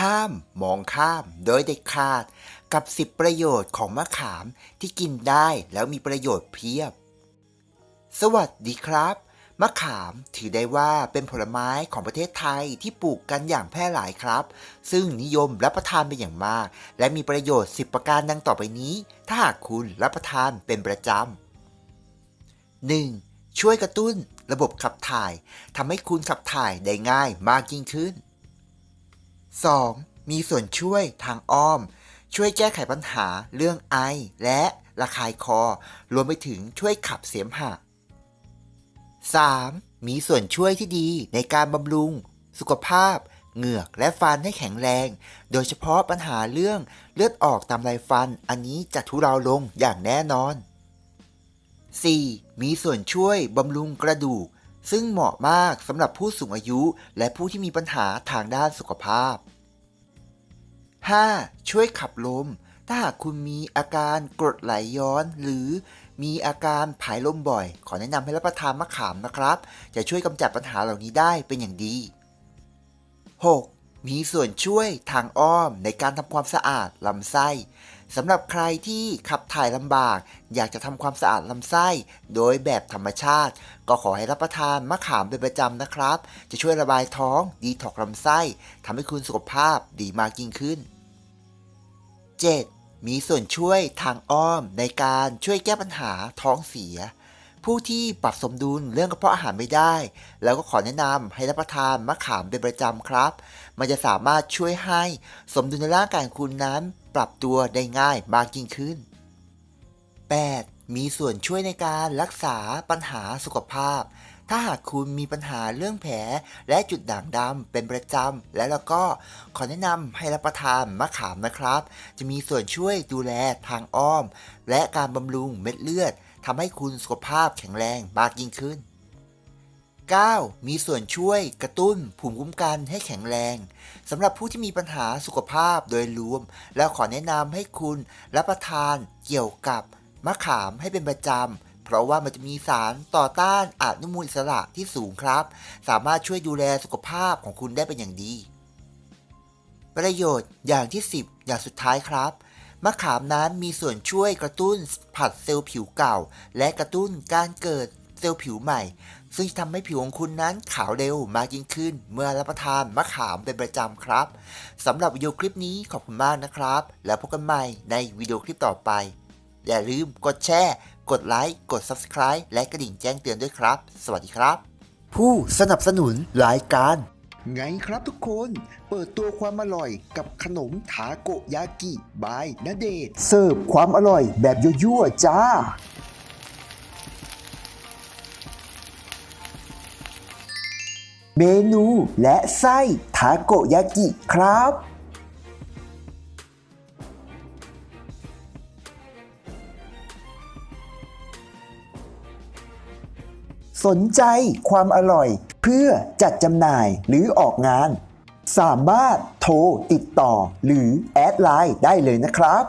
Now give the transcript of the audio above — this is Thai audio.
ห้ามมองข้ามโดยเด็ดขาด กับ 10 ประโยชน์ของมะขามที่กินได้แล้วมีประโยชน์เพียบ สวัสดีครับ มะขามถือได้ว่าเป็นผลไม้ของประเทศไทยที่ปลูกกันอย่างแพร่หลายครับ ซึ่งนิยมรับประทานเป็นอย่างมาก และมีประโยชน์ 10 ประการดังต่อไปนี้ ถ้าหากคุณรับประทานเป็นประจำ 1. ช่วยกระตุ้นระบบขับถ่ายทำให้คุณขับถ่ายได้ง่ายมากยิ่งขึ้น 2. มีส่วนช่วยทางอ้อม ช่วยแก้ไขปัญหาเรื่องไอ และระคายคอ รวมไปถึงช่วยขับเสมหะ 3. มีส่วนช่วยที่ดีในการบำรุง สุขภาพ เหงือกและฟันให้แข็งแรง โดยเฉพาะปัญหาเรื่องเลือดออกตามไรฟัน อันนี้จะทุเลาลงอย่างแน่นอน 4. มีส่วนช่วยบำรุงกระดูก ซึ่งเหมาะมากสำหรับผู้สูงอายุและผู้ที่มีปัญหาทางด้านสุขภาพ 5. ช่วยขับลม ถ้าหากคุณมีอาการกรดไหลย้อน หรือมีอาการผายลมบ่อย ขอแนะนำให้รับประทานมะขามนะครับ จะช่วยกำจัดปัญหาเหล่านี้ได้เป็นอย่างดี 6. มีส่วนช่วยทางอ้อมในการทำความสะอาดลำไส้ สำหรับใครที่ขับถ่ายลำบาก อยากจะทำความสะอาดลำไส้ โดยแบบธรรมชาติ ก็ขอให้รับประทานมะขามเป็นประจำนะครับ จะช่วยระบายท้อง ดีท็อกลำไส้ทำให้คุณสุขภาพดีมากยิ่งขึ้น 7. มีส่วนช่วยทางอ้อมในการช่วยแก้ปัญหาท้องเสีย ผู้ที่ปรับสมดุลเรื่องกระเพาะอาหารไม่ได้ แล้วก็ขอแนะนำให้รับประทานมะขามเป็นประจำครับ มันจะสามารถช่วยให้สมดุลในร่างกายคุณนั้นปรับตัวได้ง่ายมากยิ่งขึ้น 8. มีส่วนช่วยในการรักษาปัญหาสุขภาพ ถ้าหากคุณมีปัญหาเรื่องแผลและจุดด่างดำเป็นประจำแลแล้วก็ขอแนะนำให้รับประทานมะขามนะครับ จะมีส่วนช่วยดูแลทางอ้อม และการบำรุงเม็ดเลือด ทำให้คุณสุขภาพแข็งแรงมากยิ่งขึ้น 9. มีส่วนช่วยกระตุ้นภูมิคุ้มกันให้แข็งแรงสำหรับผู้ที่มีปัญหาสุขภาพโดยรวม แล้วขอแนะนำให้คุณรับประทานเกี่ยวกับมะขามให้เป็นประจำ เพราะว่ามันจะมีสารต่อต้านอนุมูลอิสระที่สูงครับ สามารถช่วยดูแลสุขภาพของคุณได้เป็นอย่างดี ประโยชน์อย่างที่ 10 อย่างสุดท้ายครับ มะขามนั้นมีส่วนช่วยกระตุ้นผัดเซลล์ผิวเก่า และกระตุ้นการเกิดเซลล์ผิวใหม่ ซึ่งทำให้ผิวของคุณนั้นขาวเร็วมากยิ่งขึ้น เมื่อรับประทานมะขามเป็นประจำครับสำหรับวิดีโอคลิปนี้ขอบคุณมากนะครับ แล้วพบกันใหม่ในวิดีโอคลิปต่อไป อย่าลืมกดแชร์ กดไลค์ กด Subscribe และกระดิ่งแจ้งเตือนด้วยครับ สวัสดีครับ ผู้สนับสนุนรายการ ไงครับทุกคน เปิดตัวความอร่อยกับขนมทาโกยากิบายนาเดชเสิร์ฟความอร่อยแบบยั่วๆจ้า เมนูและไส้ทาโกยากิครับสนใจความอร่อย เพื่อจัดจำหน่ายหรือออกงาน สามารถโทรติดต่อหรือแอดไลน์ได้เลยนะครับ